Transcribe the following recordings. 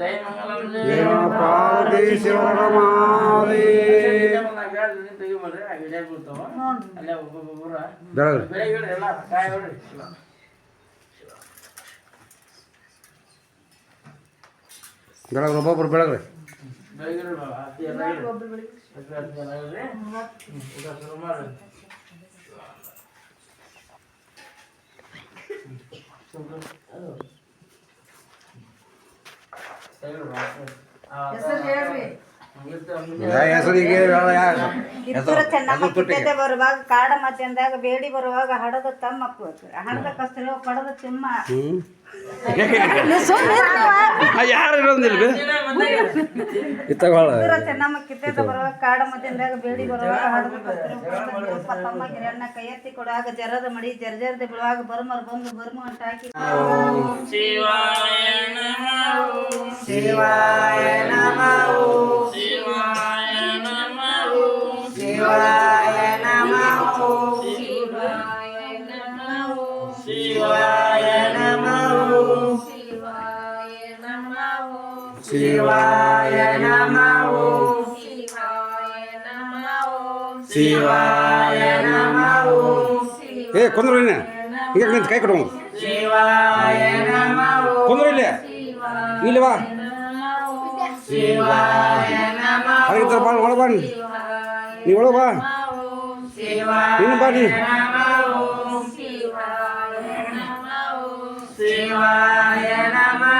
La gente se Kittur Chennamma ಕಿತ್ತತೆ ಬರುವಾಗ ಕಾಡ ಮತ್ತೆ ಬೇಡಿ ಬರುವಾಗ ಹಡದ ತಮ್ಮ ಹಣದ ಕಸ್ತರು ಪಡದ ತಿಮ್ಮ. ಯಾರು ಇರೋದಿಲ್ಲ ಕಾಡ ಬೇಡಿ ಗಿರಣ್ಣ ಕೈ ಎತ್ತಿ ಜರದ ಮಡಿ ಬೀಳುವಾಗ ಬರ್ಮರ್ ಬಂದು ಶಿವಾಯ ನಮಃ. ಶಿವಾಯ ನಮೋ ಶಿವಾಯ ನಮೋ ಏ ಕುಂದ್ರು ಇಲ್ಲಿ. ಈಗ ನಿಂತು ಕೈ ಕೊಡು. ಶಿವಾಯ ನಮೋ ಕುಂದ್ರು ಇಲ್ಲಿ. ಇಲ್ಲಿ ಬಾ. ಶಿವಾಯ ನಮೋ ಬಾ ಒಳ ಬಾ ನೀ. ನೀ ಒಳ ಬಾ. ನೀನು ಬಾ ನೀ ಶಿವಾಯ ನಮೋ ಶಿವಾಯ ನಮಃ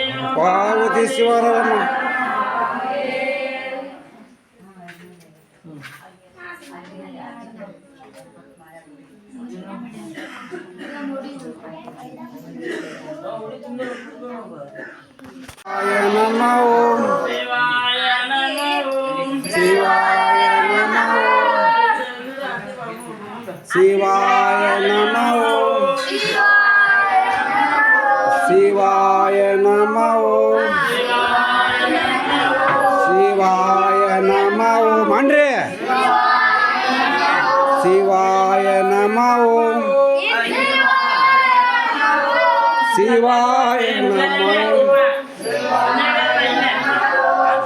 ಪಾರ್ವತೀಶ್ವರವನ್ನು ನಮೋ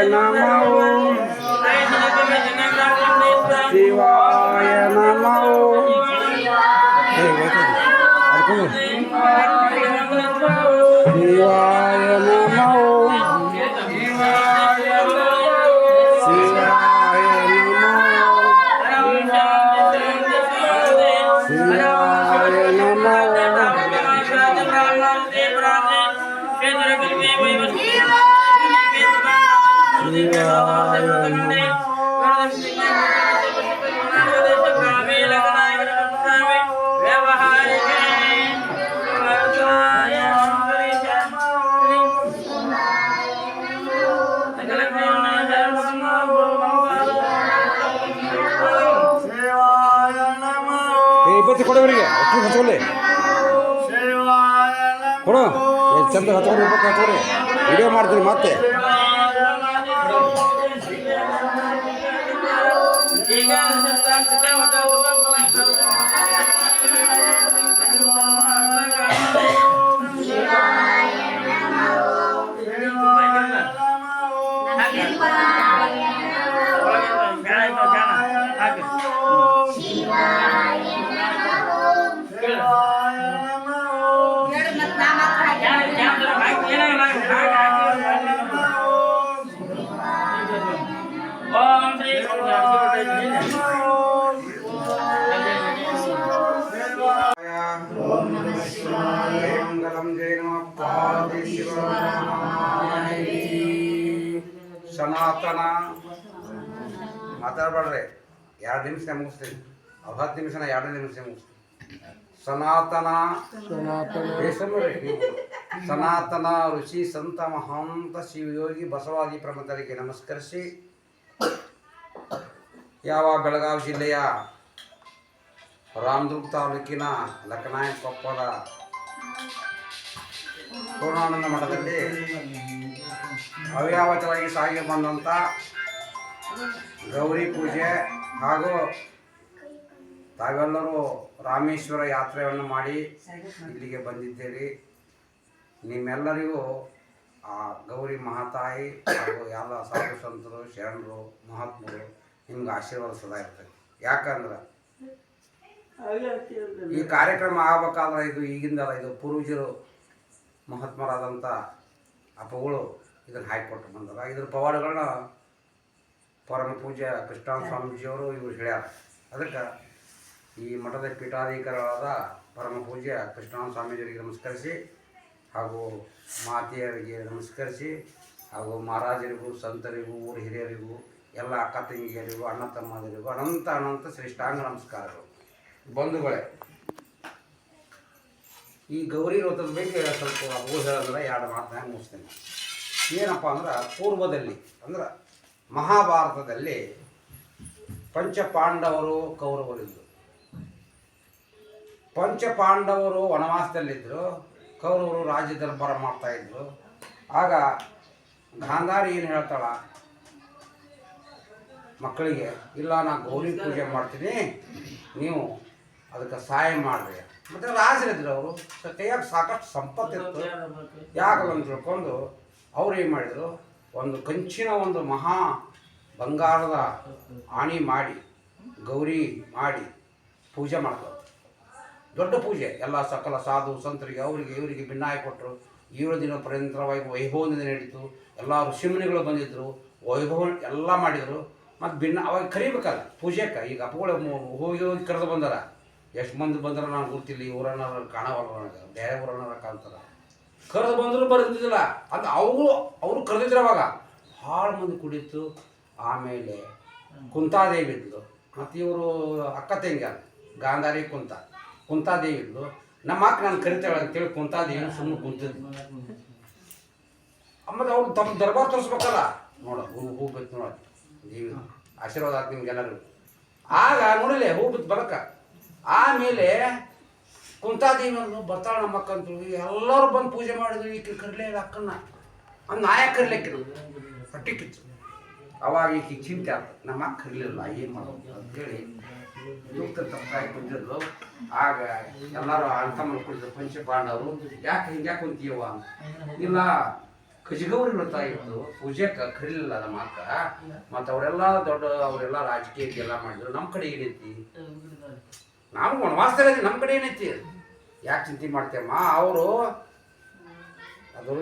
Namah Om. 그 같이 올래 ಕೊಡು ಚಂದ ಹತ್ತೋರಿ ಇಪ್ಪತ್ತು ಹತ್ತೋರಿ ವಿಡಿಯೋ ಮಾಡ್ತೀನಿ ಮತ್ತೆ Thank you. ಸನಾತನ. ಮಾತಾಡಬೇಡ್ರಿ. ಎರಡು ನಿಮಿಷ ಮುಗಿಸ್ತೀನಿ. ಹತ್ತು ನಿಮಿಷನ ಎರಡು ನಿಮಿಷ ಮುಗಿಸ್ತೀನಿ. ಸನಾತನ. ಸನಾತನ. ಸನಾತನ ಋಷಿ ಸಂತ ಮಹಾಂತ ಶಿವಯೋಗಿ ಬಸವಾದಿ ಪ್ರಮತರಿಗೆ ನಮಸ್ಕರಿಸಿ. ಯಾವ ಬೆಳಗಾವಿ ಜಿಲ್ಲೆಯ ರಾಮದುರ್ಗ ತಾಲೂಕಿನ ಲಕ್ಕನಾಯಕೊಪ್ಪದ ಪೂರ್ಣಾನಂದ ಮಠದಲ್ಲಿ ಅವ್ಯಾವತವಾಗಿ ಸಾಗಿ ಬಂದಂಥ ಗೌರಿ ಪೂಜೆ ಹಾಗೂ ತಾವೆಲ್ಲರೂ ರಾಮೇಶ್ವರ ಯಾತ್ರೆಯನ್ನು ಮಾಡಿ ಇಲ್ಲಿಗೆ ಬಂದಿದ್ದೀರಿ. ನಿಮ್ಮೆಲ್ಲರಿಗೂ ಆ ಗೌರಿ ಮಹಾತಾಯಿ ಹಾಗೂ ಎಲ್ಲ ಸಾಧು ಸಂತರು, ಶರಣರು, ಮಹಾತ್ಮರು ನಿಮ್ಗೆ ಆಶೀರ್ವಾದ ಸದಾ ಇರ್ತದೆ. ಯಾಕಂದ್ರೆ ಈ ಕಾರ್ಯಕ್ರಮ ಆಗ್ಬೇಕಾದ್ರೆ ಇದು ಈಗಿಂದಲ್ಲ, ಇದು ಪೂರ್ವಜರು ಮಹಾತ್ಮರಾದಂಥ ಅಪ್ಪಗಳು ಇದನ್ನು ಹಾಕಿಕೊಟ್ಟು ಬಂದಾರ ಇದ್ರ ಪವಾಡಗಳನ್ನ ಪರಮ ಪೂಜ್ಯ ಕೃಷ್ಣ ಸ್ವಾಮೀಜಿಯವರು ಇವರು ಹೇಳ್ಯಾರ. ಅದಕ್ಕೆ ಈ ಮಠದ ಪೀಠಾಧಿಕಾರಿಗಳಾದ ಪರಮ ಪೂಜ್ಯ ಕೃಷ್ಣ ಸ್ವಾಮೀಜಿಯವರಿಗೆ ನಮಸ್ಕರಿಸಿ ಹಾಗೂ ಮಾತೆಯರಿಗೆ ನಮಸ್ಕರಿಸಿ ಹಾಗೂ ಮಹಾರಾಜರಿಗೂ ಸಂತರಿಗೂ ಊರು ಹಿರಿಯರಿಗೂ ಎಲ್ಲ ಅಕ್ಕ ತಂಗಿಯರಿಗೂ ಅಣ್ಣ ತಮ್ಮದರಿಗೂ ಅನಂತ ಅನಂತ ಶ್ರೇಷ್ಠಾಂಗ ನಮಸ್ಕಾರಗಳು. ಬಂಧುಗಳೇ ಈ ಗೌರಿ ವ್ರತದ ಬಗ್ಗೆ ಸ್ವಲ್ಪ ಹೇಳಂದ್ರೆ ಎರಡು ಮಾತನ್ನ ಮುಗಿಸ್ತೇನೆ. ಏನಪ್ಪ ಅಂದ್ರೆ ಪೂರ್ವದಲ್ಲಿ, ಅಂದ್ರೆ ಮಹಾಭಾರತದಲ್ಲಿ ಪಂಚಪಾಂಡವರು ಕೌರವರಿದ್ದರು. ಪಂಚ ಪಾಂಡವರು ವನವಾಸದಲ್ಲಿದ್ದರು, ಕೌರವರು ರಾಜ್ಯ ದರ್ಬಾರ ಮಾಡ್ತಾ ಇದ್ರು ಆಗ ಗಾಂಧಾರಿ ಏನು ಹೇಳ್ತಾಳ? ಮಕ್ಕಳಿಗೆ, ಇಲ್ಲ, ನಾ ಗೌರಿ ಪೂಜೆ ಮಾಡ್ತೀನಿ, ನೀವು ಅದಕ್ಕೆ ಸಹಾಯ ಮಾಡ್ರಿ. ಮತ್ತು ರಾಜರಿದ್ರು ಅವರು ಕೈಯಾಗ ಸಾಕಷ್ಟು ಸಂಪತ್ತಿತ್ತು. ಯಾಕಲ್ಲ ತಿಳ್ಕೊಂಡು ಅವ್ರು ಏನು ಮಾಡಿದರು? ಒಂದು ಕಂಚಿನ ಒಂದು ಮಹಾ ಬಂಗಾರದ ಆಣಿ ಮಾಡಿ, ಗೌರಿ ಮಾಡಿ ಪೂಜೆ ಮಾಡ್ತಾರೆ. ದೊಡ್ಡ ಪೂಜೆ. ಎಲ್ಲ ಸಕಲ ಸಾಧು ಸಂತರಿಗೆ, ಅವರಿಗೆ ಇವರಿಗೆ ಭಿನ್ನಾಯ ಕೊಟ್ಟರು ಏಳು ದಿನ ಪರ್ಯಂತರವಾಗಿ ವೈಭವದಿಂದ ನಡೀತು. ಎಲ್ಲ ಋಷಿಮುನಿಗಳು ಬಂದಿದ್ದರು ವೈಭವ ಎಲ್ಲ ಮಾಡಿದರು. ಮತ್ತು ಭಿನ್ನ, ಅವಾಗ ಕರಿಬೇಕಲ್ಲ ಪೂಜೆಕ್ಕೆ ಈಗ ಅಪ್ಪಗಳು ಹೋಗಿ ಹೋಗಿ ಕರೆದು ಬಂದಾರ. ಎಷ್ಟು ಮಂದಿ ಬಂದ್ರೆ ನಾನು ಗೊತ್ತಿಲ್ಲ, ಈ ಊರನ್ನ ಕಾಣವಲ್ಲ ನನಗೆ. ಬೇರೆ ಊರನ್ನ ಕಾಣ್ತಾರ. ಕರೆದು ಬಂದರೂ ಬರ್ತಿದ್ದಿಲ್ಲ ಅಂತ ಅವರು ಅವರು ಕರೆದಿದ್ರು ಅವಾಗ. ಭಾಳ ಮಂದಿ ಕುಡಿತು ಆಮೇಲೆ ಕುಂತಾದೇವಿ ಇದ್ಲು ಮತ್ತು ಇವರು ಅಕ್ಕ ತೆಂಗ ಗಾಂಧಾರಿ ಕುಂತ. ಕುಂತಾದೇವಿ ಇದ್ಲು ನಮ್ಮ ಅಕ್ಕ ನಾನು ಕರಿತೇವೆ ಅಂತೇಳಿ ಕುಂತಾದೇವಿ ಸುಮ್ಮನೆ ಕುಂತಿದ್ಲು. ಆಮೇಲೆ ಅವ್ರು ತಮ್ಮ ದರ್ಬಾರ್ ತೋರಿಸ್ಬೇಕಲ್ಲ. ನೋಡ, ಹೂ ಹೂ ಬಿತ್ತು ನೋಡ. ದೇವಿ ಆಶೀರ್ವಾದ ಆಗ್ತೀನಿ ನಿಮ್ಗೆಲ್ಲರಿಗೂ. ಆಗ ನೋಡಿಲ್ಲ ಹೂ ಬಿತ್ತು ಬರಕ. ಆಮೇಲೆ ಕುಂತಾದೇವಿ ಅಂದ್ರು ಬರ್ತಾಳ ನಮ್ಮ ಅಕ್ಕ ಅಂತ ಎಲ್ಲರೂ ಬಂದು ಪೂಜೆ ಮಾಡಿದ್ರು. ಈಕೆ ಕರ್ಲೇ ಇಲ್ಲ ಅಕ್ಕನ್ನ. ಆ ನಾಯ ಕರ್ಲಿಕ್ಕಿಲ್ಲ ಹೊಟ್ಟಿ ಕಿಚ್ಚು. ಅವಾಗ ಈಕೆ ಚಿಂತೆ ಆಯ್ತು ನಮ್ಮ ಅಕ್ಕ ಕರ್ಲಿಲ್ಲ ಏನು ಮಾಡೋದು ಅಂತೇಳಿ. ದುಃಖ ತಪ್ಪಾಗಿ ಕುಂತಿದ್ಲು. ಆಗ ಎಲ್ಲರೂ ಅರ್ಥ ಮಾಡ್ಕೊಂಡಿದ್ರು ಪಂಚಪಾಂಡವರು ಯಾಕೆ ಹಿಂಗ್ಯಾಕೆ ಕುಂತೀಯವ್ವ? ಅಂತ ಇಲ್ಲ ಕಜಗೌರಿ ಬರ್ತಾ ಇತ್ತು. ಪೂಜೆಗೆ ಕರೀಲಿಲ್ಲ ನಮ್ಮ ಅಕ್ಕ. ಮತ್ತು ಅವರೆಲ್ಲ ದೊಡ್ಡ, ಅವರೆಲ್ಲ ರಾಜಕೀಯ ಮಾಡಿದ್ರು. ನಮ್ಮ ಕಡೆ ಏನೈತಿ ನಾವು ವನವಾಸದಲ್ಲಿ ನಮ್ಮ ಕಡೆ ಏನೈತಿ? ಯಾಕೆ ಚಿಂತೆ ಮಾಡ್ತೇಮ್ಮ ಅವರು ಅದು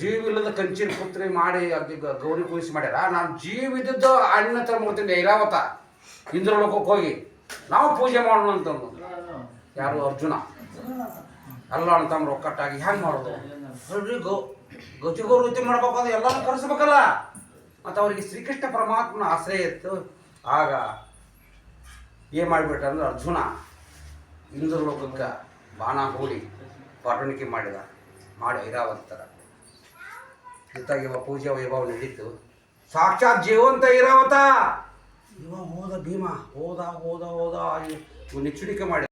ಜೀವಿಲ್ಲದ ಕಂಚಿನ ಪುತ್ರಿ ಮಾಡಿ ಅದು ಗೌರಿ ಪೂಜೆ ಮಾಡ್ಯಾರ. ನಾನು ಜೀವಿದ್ದದ್ದು ಅಣ್ಣ ತರ ಮಾಡ್ತೀನಿ ಐರಾವತ ಇಂದ್ರಲೋಕಕ್ಕೆ ಹೋಗಿ ನಾವು ಪೂಜೆ ಮಾಡೋಣ ಅಂತಂದು ಯಾರು? ಅರ್ಜುನ. ಅಲ್ಲ ತಮ್ಮ ಒಕ್ಕಟ್ಟಾಗಿ ಹ್ಯಾಂಗೆ ಮಾಡೋದು? ನೋಡ್ರಿ ವೃತ್ತಿ ಮಾಡ್ಬೇಕು ಅದು ಎಲ್ಲರೂ ಕರೆಸ್ಬೇಕಲ್ಲ. ಮತ್ತು ಅವರಿಗೆ ಶ್ರೀಕೃಷ್ಣ ಪರಮಾತ್ಮನ ಆಶ್ರಯ ಇತ್ತು. ಆಗ ಏನು ಮಾಡಿಬಿಟ್ಟ ಅಂದ್ರೆ ಅರ್ಜುನ ಇಂದ್ರಲೋಕಕ್ಕೆ ಬಾಣ ಹೋಗಿ ಪಾಟಣಿಕೆ ಮಾಡಿದ. ಮಾಡಿ ಐರಾವಂತರ ಇತ್ತಾಗ ಇವ ಪೂಜೆ ವೈಭವ ನಡೀತು. ಸಾಕ್ಷಾತ್ ಜೀವಂತ ಐರಾವತ! ಇವ ಹೋದ ಭೀಮ. ಹೋದ ಹೋದ ಹೋದ ನೆಚ್ಚುಡಿಕೆ ಮಾಡಿ.